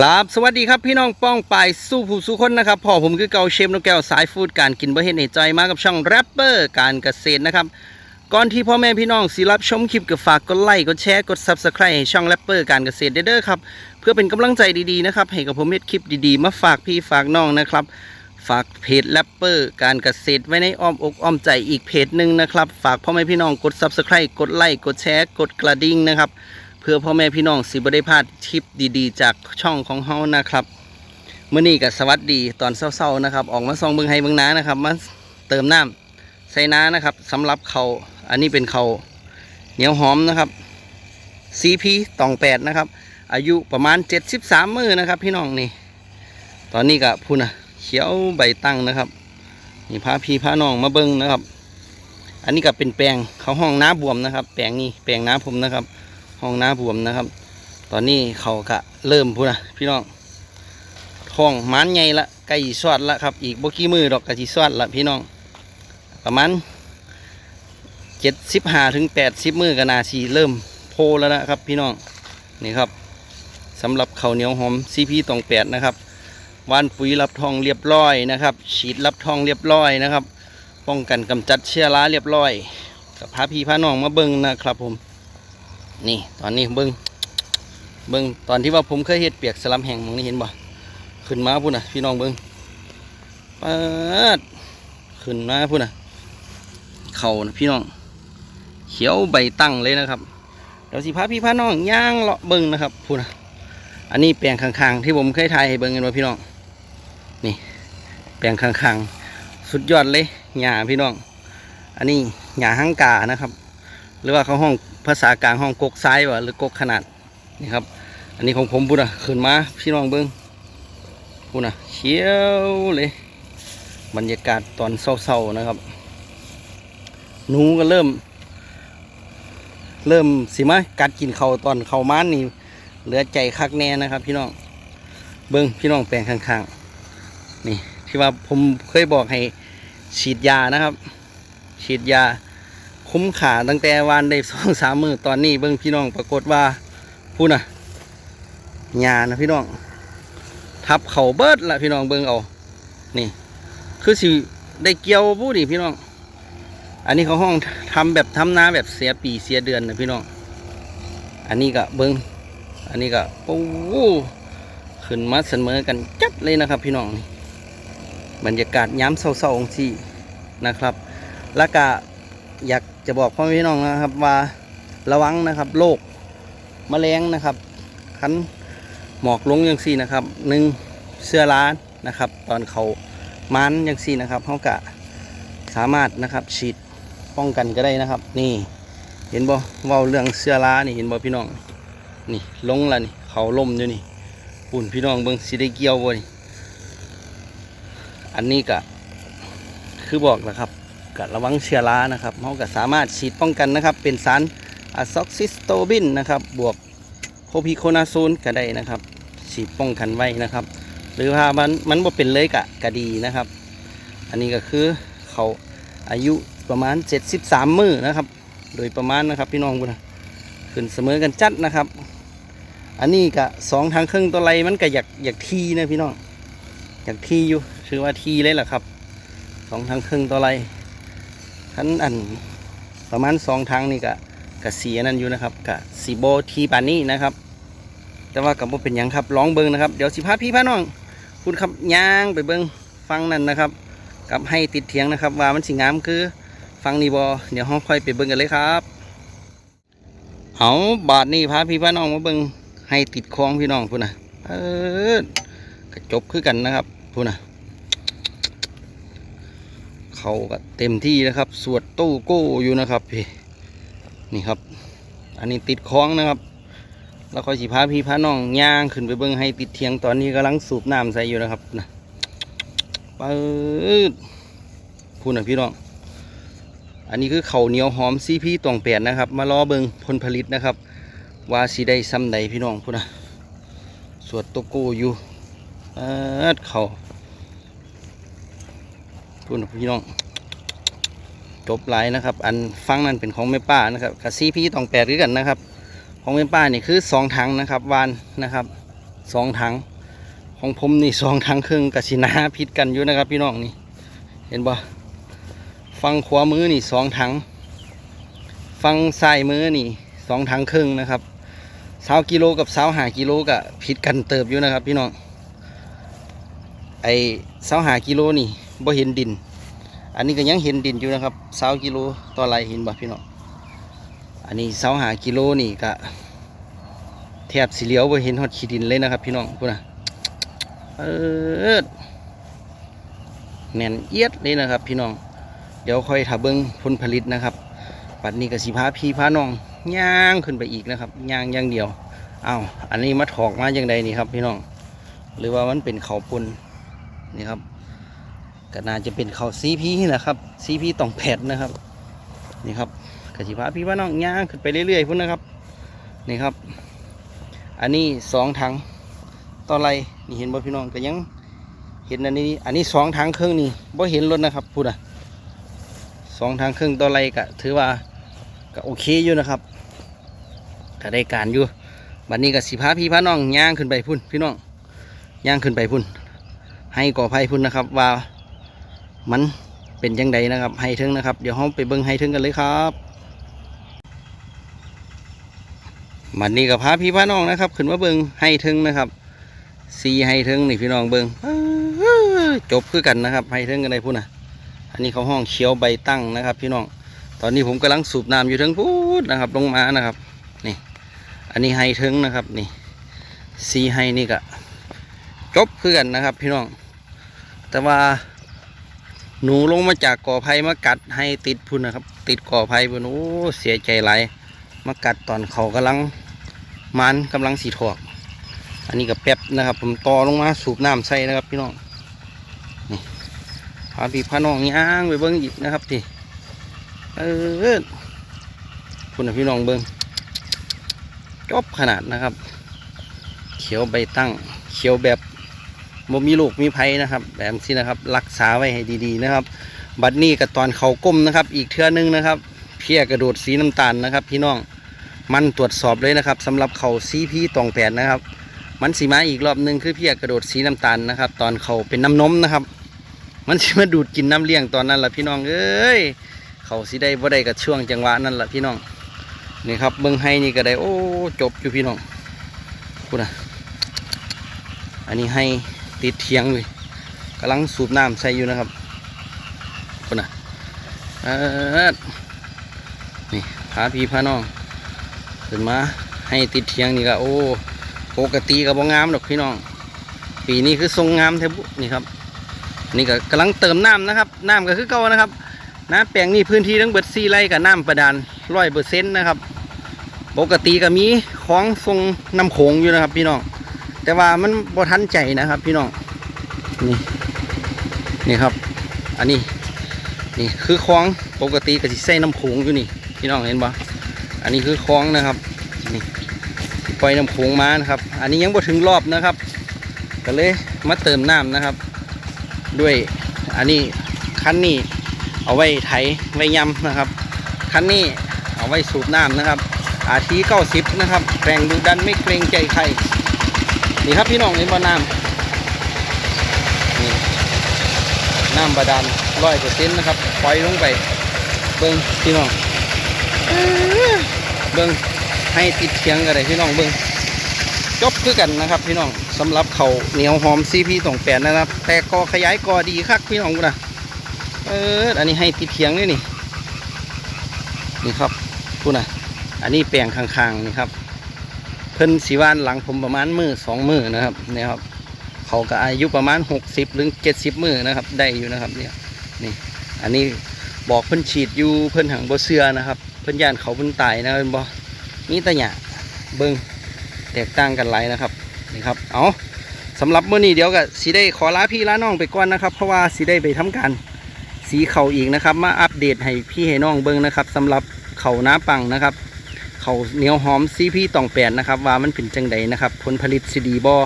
ครับสวัสดีครับพี่น้องป้องปายสู้ผู้สู้คนนะครับพ่อผมคือเกาเชฟนกแก้วสายฟูดการกินบ่เห็นในใจมากับช่องแรปเปอร์การเกษตรนะครับก่อนที่พ่อแม่พี่น้องสิรับชมคลิปก็ฝากกดไลค์กดแชร์กด Subscribe ให้ช่องแรปเปอร์การเกษตรเด้อครับเพื่อเป็นกำลังใจดีๆนะครับให้กับผมเฮ็ดคลิปดีๆ มาฝากพี่ฝากน้องนะครับ ฝากเพจแรปเปอร์การเกษตรไว้ในอ้อมอกอ้อมใจอีกเพจหนึ่งนะครับ ฝากพ่อแม่พี่น้องกด Subscribe กดไลค์กดแชร์กดกระดิ่งนะครับ พื่อพ่อแม่พี่น้องสิบได้พลาดคลิปดีๆ จากช่องของเฮานะครับเมื่อนี้ก็สวัสดีตอนเศร้าๆนะครับ ออกมาซองเบิงไฮเบิงน้านะครับมาเติมน้ำใส่น้านะครับสำหรับเขาอันนี้เป็นเขาเหนียวหอมนะครับ CP ตองแปดนะครับ อายุประมาณ 73 มือนะครับ พี่น้องนี่ ตอนนี้ก็พูนะเขียวใบตั้งนะครับนี่พาพี่พาน้องมาเบิ้งนะครับ อันนี้ก็เป็นแปลงเขาห้องน้าบวมนะครับ แปลงนี้แปลงน้าผมนะครับ ห้องน้าบวมนะครับ ตอนนี้เขากะเริ่มพูนะพี่น้องท้องมันใหญ่ละใกล้สอดละครับ อีกบกี่มือดอกกะจีสอดละพี่น้อง ประมาณเจ็ดสิบห้าถึงแปดสิบมือกันนาสีเริ่มโพแล้วนะครับ พี่น้องนี่ครับสำหรับเขาเหนียวหอมซีพีตองแปดนะครับวานปุ๋ยรับทองเรียบร้อยนะครับ ฉีดรับทองเรียบร้อยนะครับ ป้องกันกำจัดเชื้อราเรียบร้อยกับพาพี่พาน้องมาเบิ่งนะครับผม นี่ตอนนี้เบิ้งเบิ้งตอนที่ว่าผมเคยเฮ็ดเปียกสลัมแห้งมองนี่เห็นบ่ขึ้นมาพุ่นน่ะพี่น้องเบิ้งปาดขึ้นมาพุ่นน่ะเข่านะพี่น้อง เขียวใบตั้งเลยนะครับเดี๋ยวสิพาพี่พาน้องย่างเลาะเบิ้งนะครับพุ่นน่ะอันนี้แปลงข้างๆ ที่ผมเคยถ่ายให้เบิ้งกันว่าพี่น้องนี่ แปลงข้างๆ สุดยอดเลยหญ้าพี่น้อง อันนี้หญ้าหังกานะครับ หรือว่าเขาห้อง ภาษากลางห้องกกซ้ายวะหรือกกขนาดนี่ครับ อันนี้ของผมพูดนะขึ้นมาพี่น้องเบิ้งพูดนะเขียวเลยบรรยากาศตอนเศร้าๆนะครับหนูก็เริ่ม เริ่มสิมากัดกินเขาตอนเขาม้านนี่เหลือใจคักแน่นะครับ พี่น้องเบิ้งพี่น้องแปลงข้างๆนี่ที่ว่าผมเคยบอกให้ฉีดยานะครับ ฉีดยา คุ้มขาตั้งแต่วันได้สองสามมือตอนนี้เบิ่งพี่น้องปรากฏว่าพูดนะหญ้านะพี่น้อง ทับเขาเบิดละพี่น้องเบิ่งเอา นี่ คือสิได้เกี่ยวผู้ดิพี่น้อง อันนี้เขาห้องทำแบบทำนาแบบเสียปีเสียเดือนนะพี่น้อง อันนี้ก็เบิ่งอันนี้ก็โอ้โหขึ้นมาเสมอกันจัดเลยนะครับ พี่น้องนี่บรรยากาศย้ำเศร้าๆองที่นะครับ แล้วก็อยาก จะบอกพ่อพี่น้องนะครับ ว่าระวังนะครับโรคมะเร็งนะครับคันหมอกลงอย่างซี่นะครับหนึ่งเสื้อร้านนะครับ ตอนเขามันอย่างซี่นะครับเขากะสามารถนะครับฉีดป้องกันก็ได้นะครับ นี่เห็นบ่เว้าเรื่องเสื้อรานี่เห็นบ่พี่น้องนี่ลงแล้วนี่เขาล่มอยู่นี่ปุ่นพี่น้องเบิ่งสิได้เกี่ยวบ่นี่อันนี้กะคือบอกนะครับ ก็ระวังเชื้อรานะครับเราก็สามารถฉีดป้องกันนะครับ เป็นสารอะซอกซิสโตบินนะครับ บวกโพพิโคนาซูนก็ได้นะครับ ฉีดป้องกันไว้นะครับ หรือว่ามันมันบ่เป็นเลยกะก็ดีนะครับ อันนี้ก็คือเขาอายุประมาณ 73 มือนะครับ โดยประมาณนะครับพี่น้องบุญนะขึ้นเสมอกันจัดนะครับ อันนี้ก็สองทางครึ่งตัวไรมันก็อยากอยากทีนะพี่น้องอยากทีอยู่ชื่อว่าทีเลยแหละครับสองทางครึ่งตัวไร ทันอันประมาณสองทางนี่กะกะเสียนั่นอยู่นะครับกะสีโบทีปานนี้นะครับ แต่ว่ากับโบเป็นยังครับลองเบิ้งนะครับ เดี๋ยวสิพาพี่พาน้องคุณครับย่างไปเบิ้งฟังนั่นนะครับ กับให้ติดเถียงนะครับ ว่ามันสิงามคือฟังนี่บอเดี๋ยวห้องค่อยไปเบิ้งกันเลยครับเอาบาทนี่พาพี่พาน้องมาเบิ้งให้ติดคล้องพี่น้องพูนะเออกระจบคือกันนะครับพูดนะ เขาก็เต็มที่นะครับ สวดตู้โก้อยู่นะครับพี่นี่ครับ อันนี้ติดคล้องนะครับ แล้วคอยสีพาพี่พาน้องย่างขึ้นไปเบิ้งให้ติดเทียงตอนนี้กำลังสูบน้ำใส่อยู่นะครับนะปืดพูดนะพี่น้อง อันนี้คือเขาเหนียวหอมซีพีตองแปดนะครับ มารอเบิ้งผลผลิตนะครับ ว่าสีได้ซ้ำใดพี่น้องพูดนะสวดตู้โก้อยู่เออเขา พูดนพี่น้อง จบหลายนะครับ อันฟังนั้นเป็นของแม่ป้านะครับกับซีพี่ตองแปดด้วยกันนะครับ ของแม่ป้านี่คือสองถังนะครับวานนะครับสองถัง ของผมนี่สองถังครึ่งกับสินาพิษกันอยู่นะครับ พี่น้องนี่ เห็นบ่ฟังขวามือนี่สองถัง ฟังซ้ายมือนี่สองถังครึ่งนะครับสาวกิโลกับสาวหากิโลกับผิดกันเติบอยู่นะครับ พี่น้องไอสาวหากิโลนี่ บ่เห็นดิน อันนี้ก็ยังเห็นดินอยู่นะครับสาวกิโลต่อไรเห็นบ่พี่น้องอันนี้สาวหากิโลนี่ก็แทบสีเหลียวบ่เห็นฮอดขี้ดินเลยนะครับ พี่น้องพูดนะเออแน่นเอียดเลยนะครับ พี่น้อง เดี๋ยวค่อยถ้าเบิ้งผลผลิตนะครับปัดนี้ก็สิพาพี่พาน้องย่างขึ้นไปอีกนะครับย่างย่างเดียวอ้าวอันนี้มาถอกมาอย่างใดนี่ครับ พี่น้อง หรือว่ามันเป็นเขาปุนนี่ครับ ก็น่าจะเป็นเขาซีพีนี่แหละครับซีพีตองแผดนะครับ นี่ครับกสิพาพี่พาน้องย่างขึ้นไปเรื่อยๆพุ่นนะครับ นี่ครับ อันนี้สองถังต่อไรนี่เห็นบ่พี่น้องก็ยังเห็นอันนี้ อันนี้สองถังครึ่งนี่บ่เห็นรถนะครับพูดอะสองถังครึ่งต่อไรก็ถือว่าก็โอเคอยู่นะครับก็ได้การอยู่บัดนี้ก็สิพาพี่พาน้องย่างขึ้นไปพุ่นพี่น้องย่างขึ้นไปพุ่น ให้ก่อไผ่พุ่นนะครับว่า มันเป็นยังไงนะครับให้ถึงนะครับ เดี๋ยวเราไปเบิ่งให้ถึงกันเลยครับบัดนี้ก็พาพี่พาน้องนะครับ ขึ้นมาเบิ่งให้ถึงนะครับสีให้ถึงนี่พี่น้องเบิ่งจบคือกันนะครับให้ถึงกันได้พุ่นะอันนี้เขาห้องเขียวใบตั้งนะครับ พี่น้อง ตอนนี้ผมกำลังสูบน้ำอยู่ทั้งพูดนะครับ ลงมานะครับนี่ อันนี้ให้ถึงนะครับนี่สีให้นี่ก็จบคือกันนะครับ พี่น้อง แต่ว่า หนูลงมาจากก่อไผ่มากัดให้ติดพุ่นนะครับ ติดก่อไผ่พุ่นโอ้เสียใจหลายมากัดตอนเขากำลังมันกำลังสีถอก อันนี้กับแป๊บนะครับ ผมต่อลงมาสูบน้ำใส่นะครับ พี่น้องนี่พาพี่พาน้องย่างไปเบิ้งอีกนะครับทีเออพุ่นนะพี่น้องเบิ้งจบขนาดนะครับ เขียวใบตั้ง เขียวแบบ บ่มีลูกมีไผนะครับ แบบนี้นะครับ รักษาไว้ให้ดีๆนะครับ บัดนี้กับตอนเขาก้มนะครับ อีกเทื่อนึงนะครับ เพียกระโดดสีน้ำตาลนะครับ พี่น้องมันตรวจสอบเลยนะครับสำหรับเขาซีพีตองแปดนะครับ มันสีมาอีกรอบหนึงคือเพียกระโดดสีน้ำตาลนะครับ ตอนเขาเป็นน้ำนมนะครับ มันสิมาดูดกินน้ำเลี้ยงตอนนั้นแหละพี่น้องเอ้ยเขาสีได้บ่ได้กับช่วงจังหวะนั่นแหละพี่น้องนี่ครับเบิ้งให้นี่ก็ได้โอ้จบอยู่พี่น้องพูดนะอันนี้ให้ ติดเทียงเลยกำลังสูบน้ำใส่อยู่นะครับคนน่ะเออนี่พาพี่พาน้องขึ้นมาให้ติดเทียงนี่ก็โอ้ปกติกับงามดอกพี่น้อง ปีนี้คือทรงงามแทบุนี่ครับ นี่ก็กำลังเติมน้ำนะครับน้ำก็คือเก่านะครับน้ำแปลงนี่พื้นที่ทั้งเบิดซีไร่กับน้ำประดานร้อยเปอร์เซ็นต์นะครับ ปกติก็มีของทรงน้ำโขงอยู่นะครับพี่น้อง แต่ว่ามันบ่ทันใจนะครับ พี่น้องนี่นี่ครับ อันนี้นี่คือคลองปกติก็สิใส่น้ำโขงอยู่นี่พี่น้องเห็นบ่อันนี้คือคลองนะครับนี่ปล่อยน้ำโขงมานะครับ อันนี้ยังบ่ถึงรอบนะครับ ก็เลยมาเติมน้ำนะครับ ด้วยอันนี้คันนี้เอาไว้ไถไว้ยำนะครับคันนี้เอาไว้สูบน้ำนะครับอาทีเก้าสิบนะครับแรงดูดันไม่เกรงใจใคร นี่ครับพี่น้องเห็นบ่อน้ำนี่น้ำบาดาลร้อยเปอร์เซ็นต์นะครับปล่อยลงไป เบิ้งพี่น้องเอ้อเบิ้งให้ติดเทียงกันเลยพี่น้องเบิ้งจบคือกันนะครับ พี่น้องสำหรับเขาเหนียวหอมซีพีตองแปดนะครับ แต่กอขยายกอดีคักพี่น้องกูนะเอออันนี้ให้ติดเทียงนี่นี่นี่ครับกูนะอันนี้แปลงข้างๆนี่ครับ เพิ่นสีวานหลังผมประมาณมือสองมือนะครับเนี่ยครับเขาก็อายุประมาณหกสิบหรือเจ็ดสิบมือนะครับ ได้อยู่นะครับเนี่ยนี่ อันนี้บอกเพิ่นฉีดอยู่เพิ่นหังบ่เสือนะครับ เพิ่นย่านเขาเพิ่นตายนะเพิ่นบ่มีตะหยาเบิ่งแตกต่างกันหลายนะครับนี่ครับเอาสำหรับมื้อนี้เดี๋ยวก็สิได้ขอลาพี่ลาน้องไปก่อนนะครับ เพราะว่าสิได้ไปทำการสีเข่าอีกนะครับ มาอัปเดตให้พี่ให้น้องเบิ่งนะครับสำหรับเข่าน้าปังนะครับ เขาเหนียวหอมซีพีตองแปดนะครับ ว่ามันเป็นจังใดนะครับ ผลผลิตซีดีบอ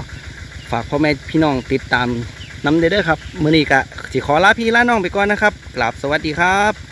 ฝากพ่อแม่พี่น้องติดตามน้ำเด้อครับ มือนี้กะสิขอลาพี่ลาน้องไปก่อนนะครับกราบสวัสดีครับ